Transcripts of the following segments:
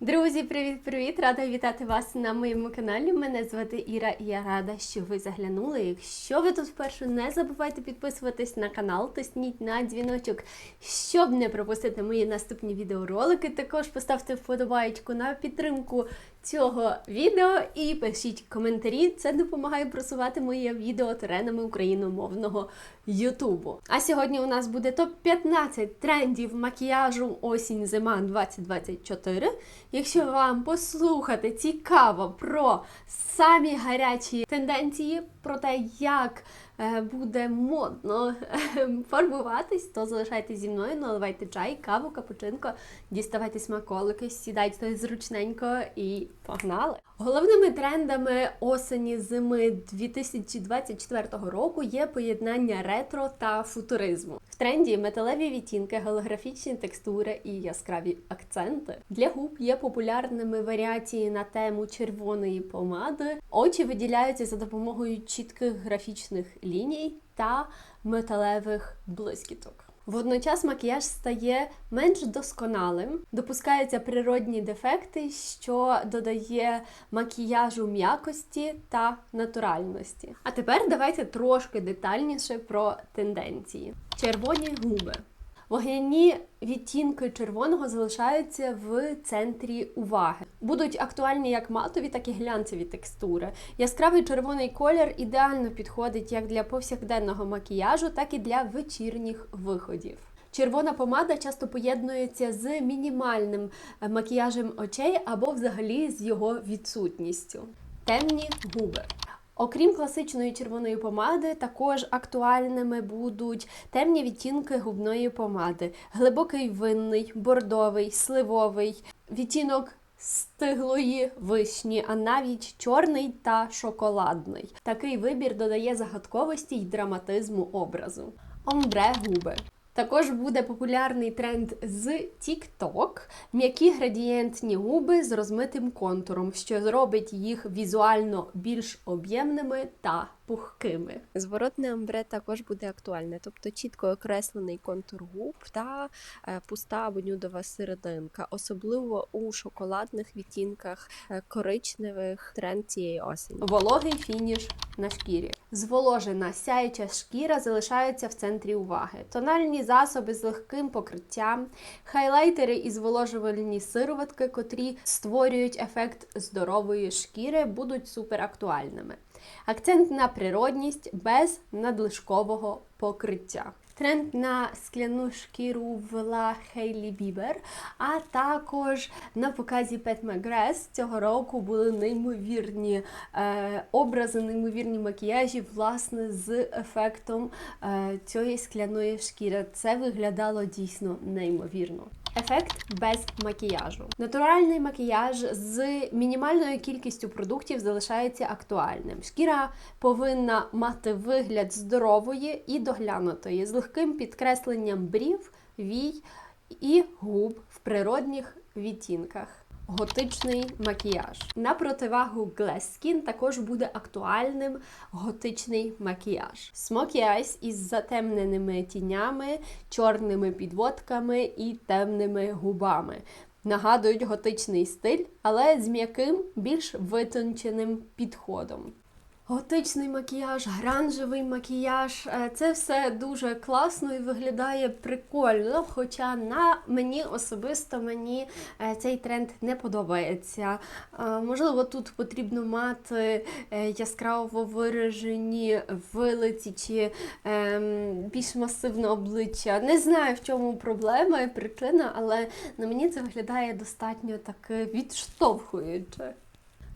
Друзі, привіт-привіт! Рада вітати вас на моєму каналі. Мене звати Іра і я рада, що ви заглянули. Якщо ви тут вперше, не забувайте підписуватись на канал, тисніть на дзвіночок, щоб не пропустити мої наступні відеоролики. Також поставте вподобайку на підтримку цього відео і пишіть коментарі. Це допомагає просувати моє відео теренами україномовного Ютубу. А сьогодні у нас буде топ-15 трендів макіяжу осінь-зима 2024. Якщо вам послухати цікаво про самі гарячі тенденції, про те, як е, буде модно е, фарбуватись, то залишайтесь зі мною, наливайте чай, каву, капучинко, діставайте смаколики, сідайте зручненько і погнали! Головними трендами осені зими 2024 року є поєднання ретро та футуризму. В тренді металеві відтінки, голографічні текстури і яскраві акценти. Для губ є популярними варіації на тему червоної помади. Очі виділяються за допомогою чітких графічних ліній та металевих блискіток. Водночас макіяж стає менш досконалим, допускаються природні дефекти, що додає макіяжу м'якості та натуральності. А тепер давайте трошки детальніше про тенденції. Червоні губи. Вогняні відтінки червоного залишаються в центрі уваги. Будуть актуальні як матові, так і глянцеві текстури. Яскравий червоний колір ідеально підходить як для повсякденного макіяжу, так і для вечірніх виходів. Червона помада часто поєднується з мінімальним е, макіяжем очей або взагалі з його відсутністю. Темні губи. Окрім класичної червоної помади, також актуальними будуть темні відтінки губної помади, глибокий винний, бордовий, сливовий, відтінок стиглої вишні, а навіть чорний та шоколадний. Такий вибір додає загадковості й драматизму образу. Омбре губи. Також буде популярний тренд з TikTok – м'які градієнтні губи з розмитим контуром, що зробить їх візуально більш об'ємними та пухкими. Зворотне амбре також буде актуальне, тобто чітко окреслений контур губ та е, пуста або нюдова серединка, особливо у шоколадних відтінках е, коричневих тренд цієї осені. Вологий фініш на шкірі. Зволожена сяюча шкіра залишається в центрі уваги. Тональні засоби з легким покриттям, хайлайтери і зволожувальні сироватки, котрі створюють ефект здорової шкіри, будуть суперактуальними. Акцент на природність без надлишкового покриття. Тренд на скляну шкіру ввела Хейлі Бібер, а також на показі Пет Мегрес цього року були неймовірні е, образи, неймовірні макіяжі, власне, з ефектом е, цієї скляної шкіри. Це виглядало дійсно неймовірно. Ефект без макіяжу. Натуральний макіяж з мінімальною кількістю продуктів залишається актуальним. Шкіра повинна мати вигляд здорової і доглянутої, з легким підкресленням брів, вій і губ в природних відтінках. Готичний макіяж. На противагу Glass Skin також буде актуальним готичний макіяж. Smoky Eyes із затемненими тінями, чорними підводками і темними губами. Нагадують готичний стиль, але з м'яким, більш витонченим підходом. Готичний макіяж, гранжевий макіяж е, це все дуже класно і виглядає прикольно. Хоча на мені особисто мені е, цей тренд не подобається. Е, Можливо, тут потрібно мати яскраво виражені вилиці чи ем, більш масивне обличчя. Не знаю, в чому проблема і причина, але на мені це виглядає достатньо таки відштовхуюче.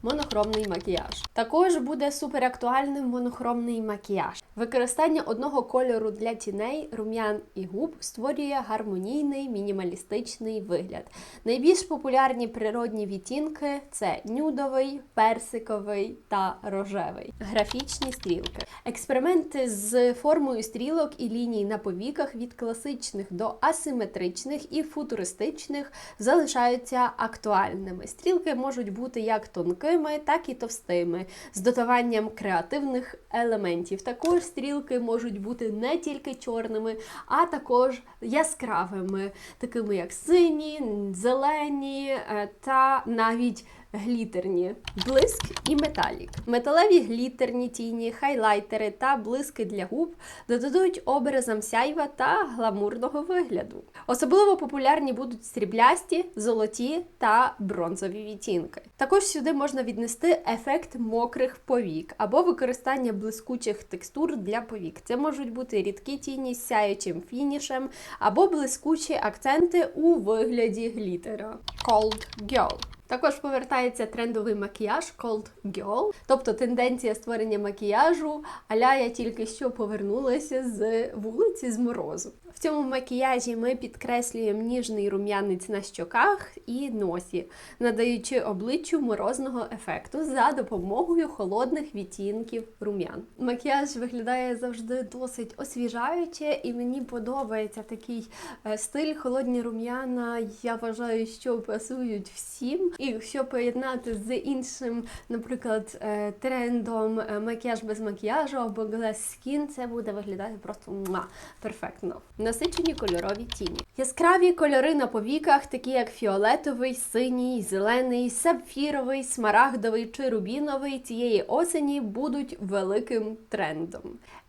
Монохромний макіяж. Також буде суперактуальним монохромний макіяж. Використання одного кольору для тіней, рум'ян і губ створює гармонійний мінімалістичний вигляд. Найбільш популярні природні відтінки це нюдовий, персиковий та рожевий. Графічні стрілки. Експерименти з формою стрілок і ліній на повіках від класичних до асиметричних і футуристичних залишаються актуальними. Стрілки можуть бути як тонкими, так і товстими, з додаванням креативних елементів. Також Колор стрілки можуть бути не тільки чорними, а також яскравими, такими як сині, зелені е, та навіть глітерні, блиск і металік. Металеві глітерні тіні, хайлайтери та блиски для губ додадуть образам сяйва та гламурного вигляду. Особливо популярні будуть сріблясті, золоті та бронзові відтінки. Також сюди можна віднести ефект мокрих повік або використання блискучих текстур для повік. Це можуть бути рідкі тіні з сяючим фінішем або блискучі акценти у вигляді глітера. Cold Girl. Також повертається трендовий макіяж Cold Girl, тобто тенденція створення макіяжу, аля я тільки що повернулася з вулиці з морозу. В цьому макіяжі ми підкреслюємо ніжний рум'янець на щоках і носі, надаючи обличчю морозного ефекту за допомогою холодних відтінків рум'ян. Макіяж виглядає завжди досить освіжаюче, і мені подобається такий е, стиль холодні рум'яна. Я вважаю, що пасують всім. І якщо поєднати з іншим, наприклад, е, трендом е, макіяж без макіяжу або Glass Skin, це буде виглядати просто муа, перфектно. Насичені кольорові тіні. Яскраві кольори на повіках, такі як фіолетовий, синій, зелений, сапфіровий, смарагдовий чи рубіновий, цієї осені будуть великим трендом.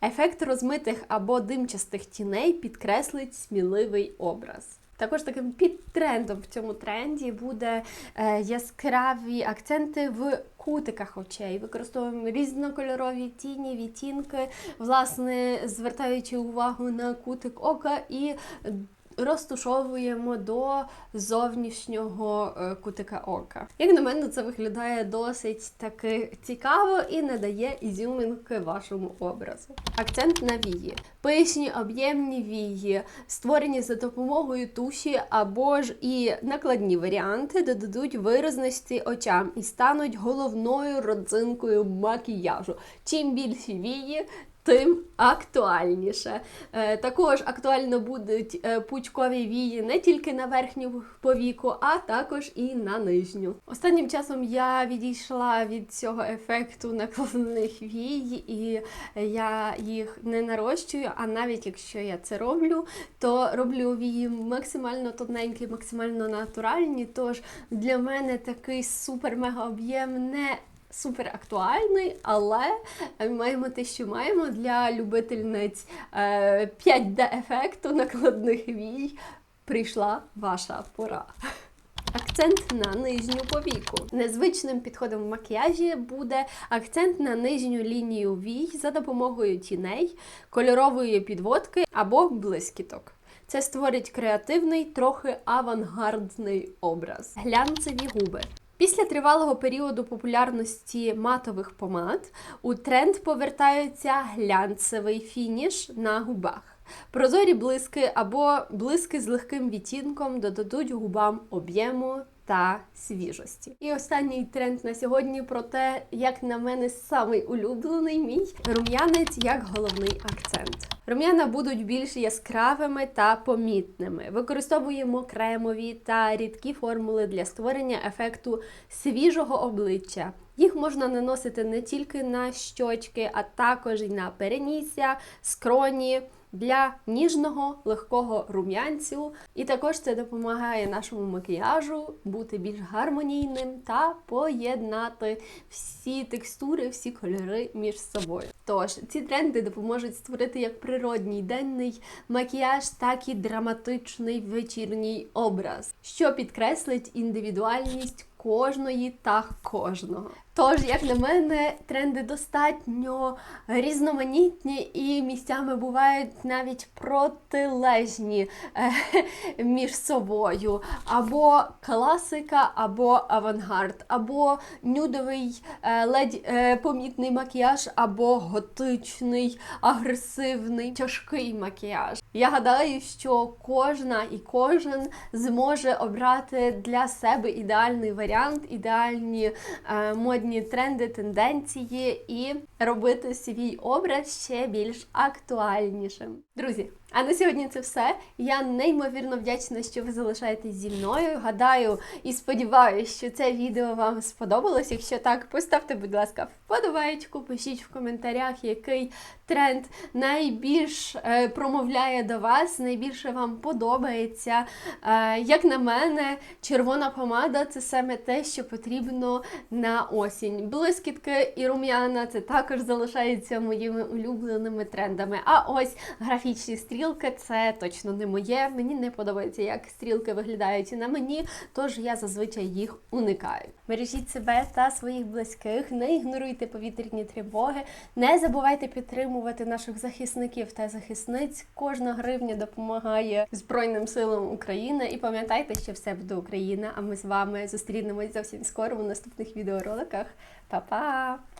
Ефект розмитих або димчастих тіней підкреслить сміливий образ. Також таким підтрендом в цьому тренді буде е, яскраві акценти в кутиках очей. Використовуємо різнокольорові тіні, відтінки, власне, звертаючи увагу на кутик ока і розтушовуємо до зовнішнього е, кутика ока. Як на мене, це виглядає досить таки цікаво і надає ізюминки вашому образу. Акцент на вії. Пишні об'ємні вії, створені за допомогою туші або ж і накладні варіанти, додадуть виразності очам і стануть головною родзинкою макіяжу. Чим більші вії, тим актуальніше. Е, також актуально будуть е, пучкові вії не тільки на верхню повіку, а також і на нижню. Останнім часом я відійшла від цього ефекту накладених вій, і я їх не нарощую. А навіть якщо я це роблю, то роблю вії максимально тоненькі, максимально натуральні. Тож для мене такий супер-мега об'єм не супер актуальний, але маємо те, що маємо для любительниць е, 5D-ефекту накладних вій. Прийшла ваша пора. Акцент на нижню повіку. Незвичним підходом в макіяжі буде акцент на нижню лінію вій за допомогою тіней, кольорової підводки або блискіток. Це створить креативний, трохи авангардний образ. Глянцеві губи. Після тривалого періоду популярності матових помад у тренд повертається глянцевий фініш на губах. Прозорі блиски або блиски з легким відтінком додадуть губам об'єму та свіжості. І останній тренд на сьогодні про те, як на мене самий улюблений мій рум'янець як головний акцент. Рум'яна будуть більш яскравими та помітними. Використовуємо кремові та рідкі формули для створення ефекту свіжого обличчя. Їх можна наносити не тільки на щочки, а також і на перенісся, скроні. Для ніжного легкого рум'янцю, і також це допомагає нашому макіяжу бути більш гармонійним та поєднати всі текстури, всі кольори між собою. Тож ці тренди допоможуть створити як природній денний макіяж, так і драматичний вечірній образ, що підкреслить індивідуальність кожної та кожного. Тож, як на мене, тренди достатньо різноманітні і місцями бувають навіть протилежні е, між собою. Або класика, або авангард, або нюдовий е, ледь е, помітний макіяж, або готичний, агресивний, тяжкий макіяж. Я гадаю, що кожна і кожен зможе обрати для себе ідеальний варіант, ідеальні е, модні тренди, тенденції і робити свій образ ще більш актуальнішим. Друзі, а на сьогодні це все. Я неймовірно вдячна, що ви залишаєтесь зі мною. Гадаю і сподіваюся, що це відео вам сподобалось. Якщо так, поставте, будь ласка, вподобаєчку, пишіть в коментарях, який тренд найбільш е, промовляє до вас, найбільше вам подобається. Е, як на мене, червона помада це саме те, що потрібно на осінь. Блискітки і рум'яна це також залишаються моїми улюбленими трендами. А ось графічні стрілки це точно не моє. Мені не подобається, як стрілки виглядають на мені, тож я зазвичай їх уникаю. Бережіть себе та своїх близьких, не ігноруйте повітряні тривоги, не забувайте підтримувати наших захисників та захисниць. Кожна гривня допомагає Збройним силам України. І пам'ятайте, що все буде Україна. А ми з вами зустрінемось зовсім скоро у наступних відеороликах. vlogach. Pa, pa!